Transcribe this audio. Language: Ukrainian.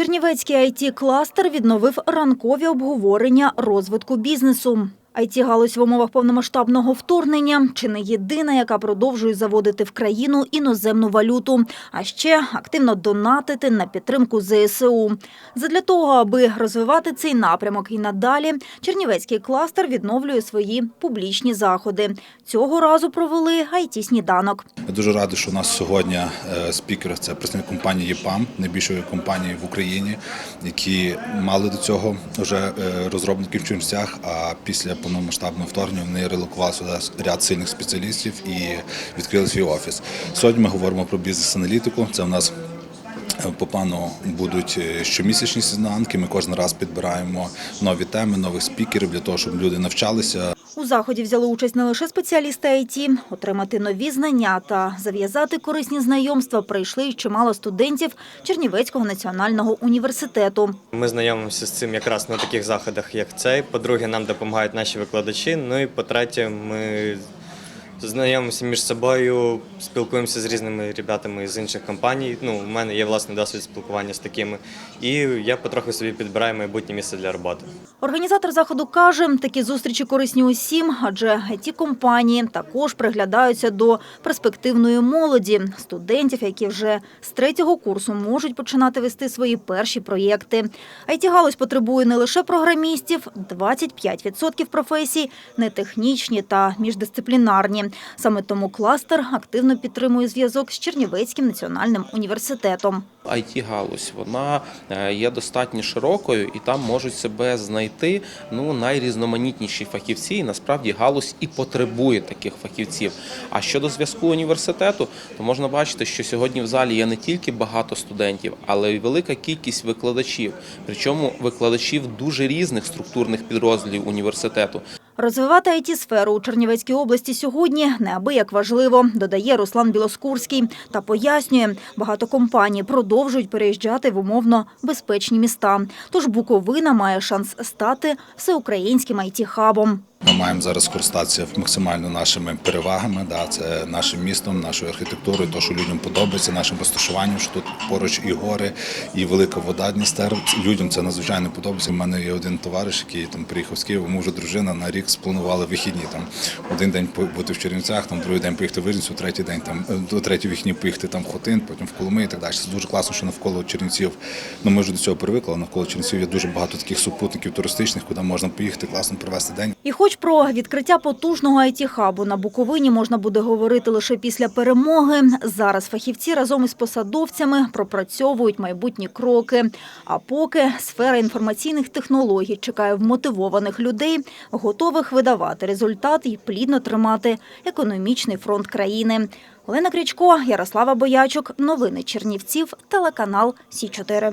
Чернівецький it кластер відновив ранкові обговорення розвитку бізнесу. It галузь в умовах повномасштабного вторгнення чи не єдина, яка продовжує заводити в країну іноземну валюту, а ще активно донатити на підтримку ЗСУ. Задля того, аби розвивати цей напрямок і надалі, Чернівецький кластер відновлює свої публічні заходи. Цього разу провели it сніданок. Дуже радий, що у нас сьогодні е, спікер це представник компанії ЄПАМ, найбільшої компанії в Україні, які мали до цього вже е, розробників в Чернівцях, а після повномасштабного вторгнення вони релокували сюди ряд сильних спеціалістів і відкрили свій офіс. Сьогодні ми говоримо про бізнес-аналітику. Це у нас е, по плану будуть е, щомісячні сніданки. Ми кожен раз підбираємо нові теми, нових спікерів для того, щоб люди навчалися. У заході взяли участь не лише спеціалісти IT. Отримати нові знання та зав'язати корисні знайомства прийшли й чимало студентів Чернівецького національного університету. Ми знайомимося з цим якраз на таких заходах, як цей. По-друге, нам допомагають наші викладачі. Ну і по-третє, ми знайомимося між собою, спілкуємося з різними ребятами з інших компаній. Ну, у мене є власний досвід спілкування з такими, і я потроху собі підбираю майбутнє місце для роботи. Організатор заходу каже, такі зустрічі корисні усім, адже it компанії також приглядаються до перспективної молоді, студентів, які вже з третього курсу можуть починати вести свої перші проєкти. it галузь потребує не лише програмістів, 25% професій нетехнічні та міждисциплінарні. Саме тому кластер активно підтримує зв'язок з Чернівецьким національним університетом. it галузь вона е, є достатньо широкою і там можуть себе знайти ну найрізноманітніші фахівці. І насправді галузь і потребує таких фахівців. А щодо зв'язку університету, то можна бачити, що сьогодні в залі є не тільки багато студентів, але й велика кількість викладачів. Причому викладачів дуже різних структурних підрозділів університету. Розвивати it сферу у Чернівецькій області сьогодні неабияк важливо, додає Руслан Білоскурський та пояснює, багато компаній продовжують переїжджати в умовно безпечні міста. Тож Буковина має шанс стати всеукраїнським it хабом Ми маємо зараз скористатися максимально нашими перевагами. Да, це нашим містом, нашою архітектурою, то, що людям подобається, нашим розташуванням, що тут поруч і гори, і велика вода Дністер. Людям це надзвичайно подобається. У мене є один товариш, який там приїхав з Києва, вже дружина на рік спланувала вихідні. Там один день бути в Чернівцях, там другий день поїхати в Вижницю, третій день там е, до третій вихідні поїхати там в Хотин, потім в Коломи і так далі. Це дуже класно, що навколо Чернівців. Ну ми вже до цього привикли. Навколо Чернівців є дуже багато таких супутників туристичних, куди можна поїхати, класно провести день. І хоч про відкриття потужного it хабу на Буковині можна буде говорити лише після перемоги, зараз фахівці разом із посадовцями пропрацьовують майбутні кроки. А поки сфера інформаційних технологій чекає вмотивованих людей, готових видавати результат і плідно тримати економічний фронт країни. Олена Крічко, Ярослава Боячук, новини Чернівців, телеканал Сі 4